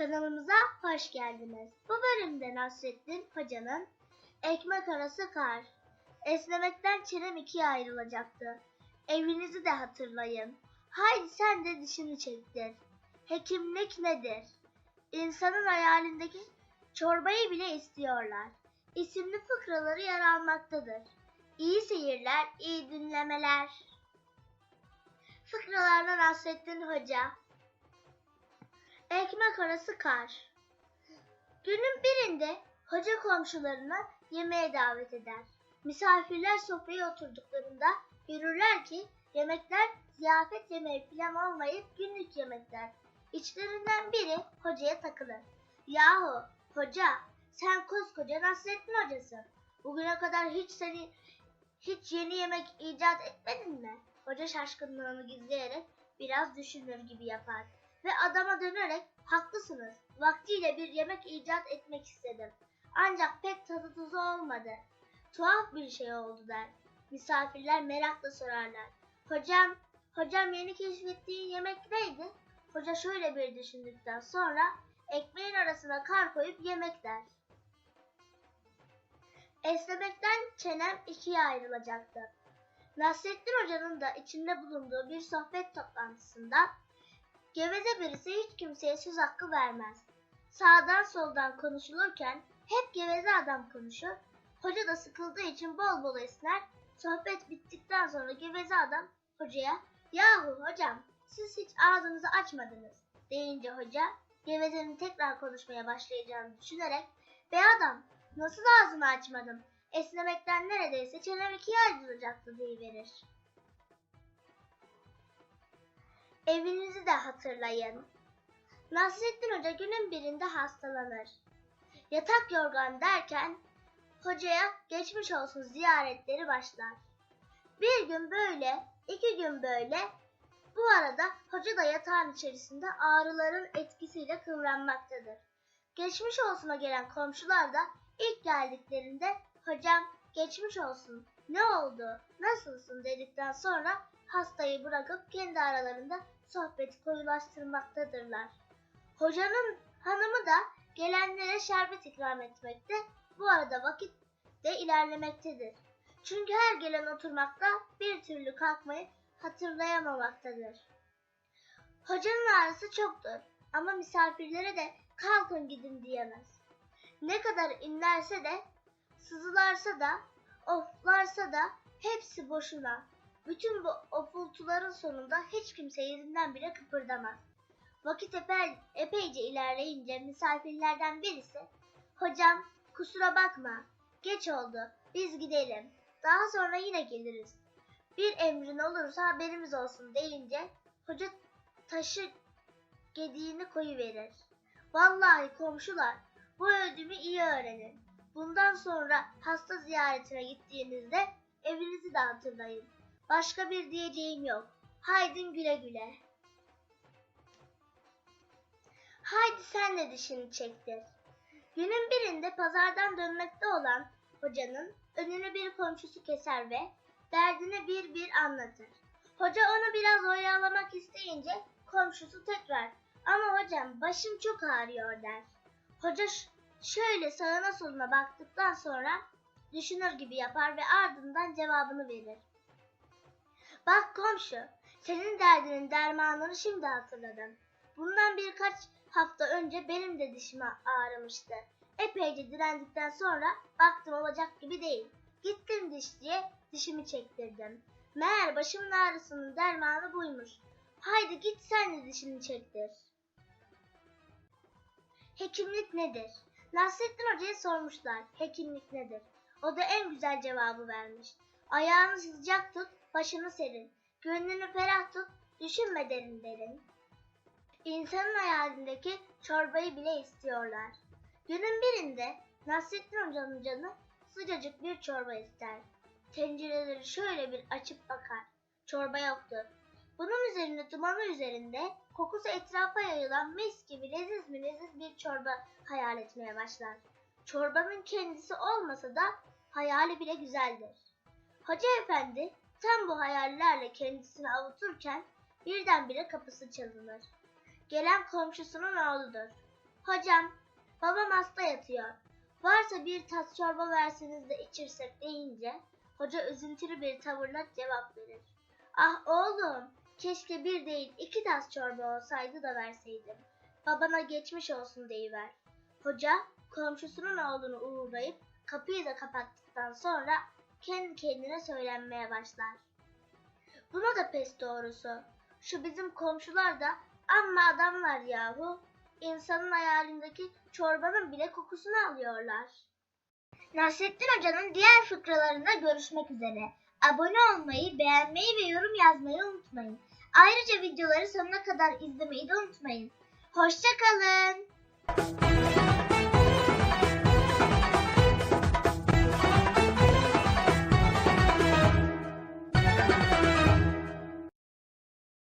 Kanalımıza hoş geldiniz. Bu bölümde Nasrettin Hoca'nın Ekmek Arası Kar. Esnemekten çenem ikiye ayrılacaktı. Evinizi de hatırlayın. Haydi sen de dişini çektir. Hekimlik nedir? İnsanın hayalindeki çorbayı bile istiyorlar. İsimli fıkraları yer almaktadır. İyi seyirler, iyi dinlemeler. Fıkralardan Nasrettin Hoca Ekmek arası kar. Günün birinde hoca komşularını yemeğe davet eder. Misafirler sofraya oturduklarında görürler ki yemekler ziyafet yemeği falan olmayıp günlük yemekler. İçlerinden biri hocaya takılır. Yahu hoca sen koskoca Nasrettin hocasın. Bugüne kadar hiç seni hiç yeni yemek icat etmedin mi? Hoca şaşkınlığını gizleyerek biraz düşünür gibi yapar ve adama dönerek haklısınız. Vaktiyle bir yemek icat etmek istedim. Ancak pek tadı tuzu olmadı. Tuhaf bir şey oldu der. Misafirler merakla sorarlar. Hocam, hocam yeni keşfettiğin yemek neydi? Hoca şöyle bir düşündükten sonra ekmeğin arasına kar koyup yemek der. Esnemekten çenem ikiye ayrılacaktı. Nasrettin Hoca'nın da içinde bulunduğu bir sohbet toplantısında Geveze birisi hiç kimseye söz hakkı vermez. Sağdan soldan konuşulurken hep geveze adam konuşur. Hoca da sıkıldığı için bol bol esner. Sohbet bittikten sonra geveze adam hocaya ''Yahu hocam siz hiç ağzınızı açmadınız.'' deyince hoca gevezenin tekrar konuşmaya başlayacağını düşünerek ''Be adam nasıl ağzımı açmadım? Esnemekten neredeyse çenem ikiye ayrılacaktı.'' deyiverir. Evinizi de hatırlayın. Nasrettin Hoca günün birinde hastalanır. Yatak yorgan derken hocaya geçmiş olsun ziyaretleri başlar. Bir gün böyle, iki gün böyle, bu arada hoca da yatağın içerisinde ağrıların etkisiyle kıvranmaktadır. Geçmiş olsuna gelen komşular da ilk geldiklerinde hocam geçmiş olsun, ne oldu, nasılsın dedikten sonra hastayı bırakıp kendi aralarında sohbeti koyulaştırmaktadırlar. Hocanın hanımı da gelenlere şerbet ikram etmekte, bu arada vakit de ilerlemektedir. Çünkü her gelen oturmakta bir türlü kalkmayı hatırlayamamaktadır. Hocanın ağrısı çoktur ama misafirlere de kalkın gidin diyemez. Ne kadar inlerse de, sızılarsa da, oflarsa da hepsi boşuna. Bütün bu ofultuların sonunda hiç kimse yerinden bile kıpırdamaz. Vakit epey, epeyce ilerleyince misafirlerden birisi, ''Hocam kusura bakma, geç oldu, biz gidelim, daha sonra yine geliriz. Bir emrin olursa haberimiz olsun.'' deyince hoca taşı gediğini koyuverir. Vallahi komşular, bu ödümü iyi öğrenin. Bundan sonra hasta ziyaretine gittiğinizde evinizi de hatırlayın. Başka bir diyeceğim yok. Haydin güle güle. Haydi sen de dişini çektir. Günün birinde pazardan dönmekte olan hocanın önünü bir komşusu keser ve derdini bir bir anlatır. Hoca onu biraz oyalamak isteyince komşusu tekrar ama hocam başım çok ağrıyor der. Hoca şöyle sağına soluna baktıktan sonra düşünür gibi yapar ve ardından cevabını verir. Bak komşu, senin derdinin dermanını şimdi hatırladım. Bundan birkaç hafta önce benim de dişim ağrımıştı. Epeyce direndikten sonra baktım olacak gibi değil. Gittim dişçiye, dişimi çektirdim. Meğer başımın ağrısının dermanı buymuş. Haydi git sen de dişini çektir. Hekimlik nedir? Nasrettin Hoca'ya sormuşlar. Hekimlik nedir? O da en güzel cevabı vermiş. Ayağını sıcak tut, başını serin. Gönlünü ferah tut, düşünme derin derin. İnsanın hayalindeki çorbayı bile istiyorlar. Günün birinde Nasrettin Hoca'nın canı sıcacık bir çorba ister. Tencereleri şöyle bir açıp bakar. Çorba yoktur. Bunun üzerine dumanı üzerinde kokusu etrafa yayılan mis gibi leziz mi leziz bir çorba hayal etmeye başlar. Çorbanın kendisi olmasa da hayali bile güzeldir. Hoca efendi tam bu hayallerle kendisini avuturken birdenbire kapısı çalınır. Gelen komşusunun oğludur. Hocam, babam hasta yatıyor. Varsa bir tas çorba verseniz de içirsek deyince hoca üzüntülü bir tavırla cevap verir. Ah oğlum, keşke bir değil iki tas çorba olsaydı da verseydim. Babana geçmiş olsun deyiver. Hoca komşusunun oğlunu uğurlayıp kapıyı da kapattıktan sonra kendi kendine söylenmeye başlar. Buna da pes doğrusu. Şu bizim komşular da amma adamlar yahu. İnsanın hayalindeki çorbanın bile kokusunu alıyorlar. Nasrettin Hoca'nın diğer fıkralarında görüşmek üzere. Abone olmayı, beğenmeyi ve yorum yazmayı unutmayın. Ayrıca videoları sonuna kadar izlemeyi de unutmayın. Hoşçakalın.